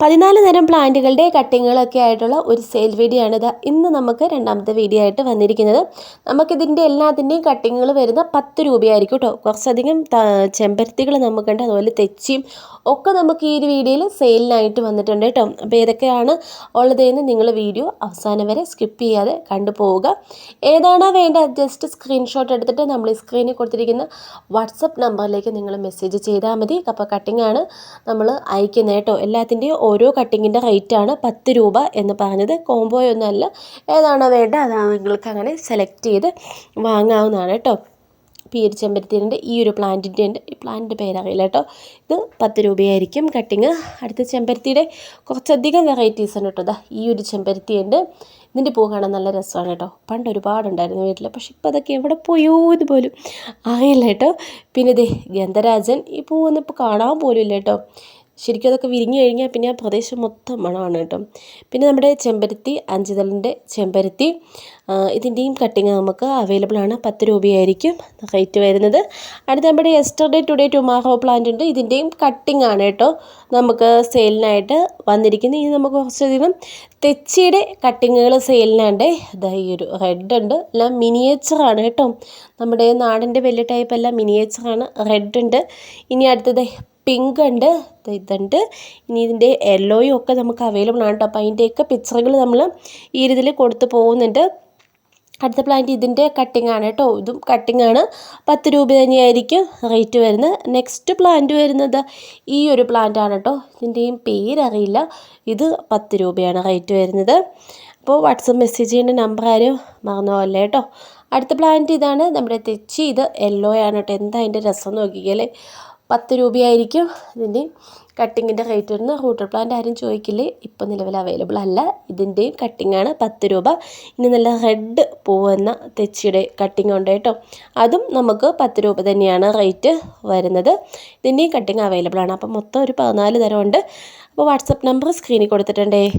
പതിനാല് തരം പ്ലാന്റുകളുടെ കട്ടിങ്ങുകളൊക്കെ ആയിട്ടുള്ള ഒരു സെയിൽ വീഡിയോ ആണിത് ഇന്ന് നമുക്ക് രണ്ടാമത്തെ വീഡിയോ ആയിട്ട് വന്നിരിക്കുന്നത്. നമുക്കിതിന്റെ എല്ലാത്തിന്റെയും കട്ടിങ്ങുകൾ വരുന്ന പത്ത് രൂപയായിരിക്കും കേട്ടോ. കുറച്ചധികം ചെമ്പരത്തികൾ നമുക്കുണ്ട് അതുപോലെ തെച്ചിയും ഒക്കെ നമുക്ക് ഈ ഒരു വീഡിയോയിൽ സെയിലിനായിട്ട് വന്നിട്ടുണ്ട് കേട്ടോ. അപ്പോൾ ഏതൊക്കെയാണ് ഉള്ളതെന്ന് നിങ്ങൾ വീഡിയോ അവസാനം വരെ സ്കിപ്പ് ചെയ്യാതെ കണ്ടു പോവുക. ഏതാണോ വേണ്ട ജസ്റ്റ് സ്ക്രീൻഷോട്ട് എടുത്തിട്ട് നമ്മൾ ഈ സ്ക്രീനിൽ കൊടുത്തിരിക്കുന്ന വാട്സപ്പ് നമ്പറിലേക്ക് നിങ്ങൾ മെസ്സേജ് ചെയ്താൽ മതി. അപ്പോൾ കട്ടിങ്ങാണ് നമ്മൾ അയക്കുന്നത് കേട്ടോ. എല്ലാത്തിന്റെയും ഓരോ കട്ടിങ്ങിന്റെ റേറ്റാണ് പത്ത് രൂപ എന്ന് പറഞ്ഞത്. കോംബോയൊന്നുമല്ല ഏതാണോ വേണ്ടത് അതാണ് നിങ്ങൾക്ക് അങ്ങനെ സെലക്ട് ചെയ്ത് വാങ്ങാവുന്നതാണ് കേട്ടോ. പീര് ചെമ്പരത്തിന്റെ ഈ ഒരു പ്ലാന്റിന്റെ ഉണ്ട് ഈ പ്ലാന്റിന്റെ പേരറിയില്ല കേട്ടോ. ഇത് പത്ത് രൂപയായിരിക്കും കട്ടിങ്. അടുത്ത ചെമ്പരത്തിയുടെ കുറച്ചധികം വെറൈറ്റീസ് ഉണ്ട് കേട്ടോ. ഈ ഒരു ചെമ്പരത്തി ഉണ്ട് ഇതിന്റെ പൂ കാണാൻ നല്ല രസമാണ് കേട്ടോ. പണ്ട് ഒരുപാടുണ്ടായിരുന്നു വീട്ടിൽ പക്ഷെ ഇപ്പോൾ അതൊക്കെ എവിടെ പോയോ ഇതുപോലും അറിയില്ല കേട്ടോ. പിന്നെ ഇതേ ഗന്ധരാജൻ ഈ പൂവൊന്നും ഇപ്പോൾ കാണാൻ പോലും ഇല്ല കേട്ടോ. ശരിക്കും അതൊക്കെ വിരിഞ്ഞു കഴിഞ്ഞാൽ പിന്നെ ആ പ്രദേശം മൊത്തം മണമാണ് കേട്ടോ. പിന്നെ നമ്മുടെ ചെമ്പരത്തി അഞ്ചുതളിന്റെ ചെമ്പരത്തി ഇതിന്റെയും കട്ടിങ് നമുക്ക് അവൈലബിൾ ആണ്. പത്ത് രൂപയായിരിക്കും റേറ്റ് വരുന്നത്. അടുത്ത നമ്മുടെ എസ്റ്റർഡേ ടുഡേ ടുമാറോ പ്ലാന്റ് ഉണ്ട്. ഇതിന്റെയും കട്ടിങ് ആണ് കേട്ടോ നമുക്ക് സെയിലിനായിട്ട് വന്നിരിക്കുന്നത്. ഇനി നമുക്ക് കുറച്ചധികം തെച്ചിയുടെ കട്ടിങ്ങുകൾ സെയിലിനാണ്ട് ഇതാ ഈ ഒരു റെഡ് ഉണ്ട്. എല്ലാം മിനിയേച്ചറാണ് കേട്ടോ. നമ്മുടെ നാടിന്റെ വലിയ ടൈപ്പ് എല്ലാം മിനിയേച്ചറാണ് റെഡ് ഉണ്ട്. ഇനി അടുത്തത് പിങ്ക് ഉണ്ട്. ഇതുണ്ട്. ഇനി ഇതിന്റെ യെല്ലോയും ഒക്കെ നമുക്ക് അവൈലബിൾ ആണ് കേട്ടോ അപ്പോൾ അതിന്റെയൊക്കെ പിക്ചറുകൾ നമ്മൾ ഈ രീതിയിൽ കൊടുത്ത് പോകുന്നുണ്ട്. അടുത്ത പ്ലാന്റ് ഇതിന്റെ കട്ടിംഗ് ആണ് കേട്ടോ ഇതും കട്ടിംഗ് ആണ്. പത്ത് രൂപ തന്നെയായിരിക്കും റേറ്റ് വരുന്നത്. നെക്സ്റ്റ് പ്ലാന്റ് വരുന്നത് ഈ ഒരു പ്ലാന്റ് ആണ് കേട്ടോ ഇതിന്റെയും പേരറിയില്ല. ഇത് പത്ത് രൂപയാണ് റേറ്റ് വരുന്നത്. അപ്പോൾ വാട്സപ്പ് മെസ്സേജ് ചെയ്യേണ്ട നമ്പർ ആരും മറന്നു പോകല്ലേ കേട്ടോ അടുത്ത പ്ലാന്റ് ഇതാണ്. നമ്മുടെ തെച്ചി ഇത് യെല്ലോ ആണ് കേട്ടോ എന്താ അതിന്റെ രസം നോക്കിക്കല്ലേ. പത്ത് രൂപയായിരിക്കും ഇതിന്റെ കട്ടിങ്ങിന്റെ റേറ്റ് വരുന്നത്. റൂട്ടർ പ്ലാന്റ് ആരും ചോദിക്കില്ലേ? ഇപ്പം നിലവിൽ അവൈലബിൾ അല്ല. ഇതിന്റെയും കട്ടിംഗ് ആണ് പത്ത് രൂപ. ഇനി നല്ല റെഡ് പോവുന്ന തെച്ചിയുടെ കട്ടിങ് ഉണ്ട് കേട്ടോ. അതും നമുക്ക് പത്ത് രൂപ തന്നെയാണ് റേറ്റ് വരുന്നത്. ഇതിന്റെയും കട്ടിങ് അവൈലബിൾ ആണ്. അപ്പം മൊത്തം ഒരു പതിനാല് തരം ഉണ്ട്. അപ്പോൾ വാട്സപ്പ് നമ്പർ സ്ക്രീനിൽ കൊടുത്തിട്ടുണ്ടേ?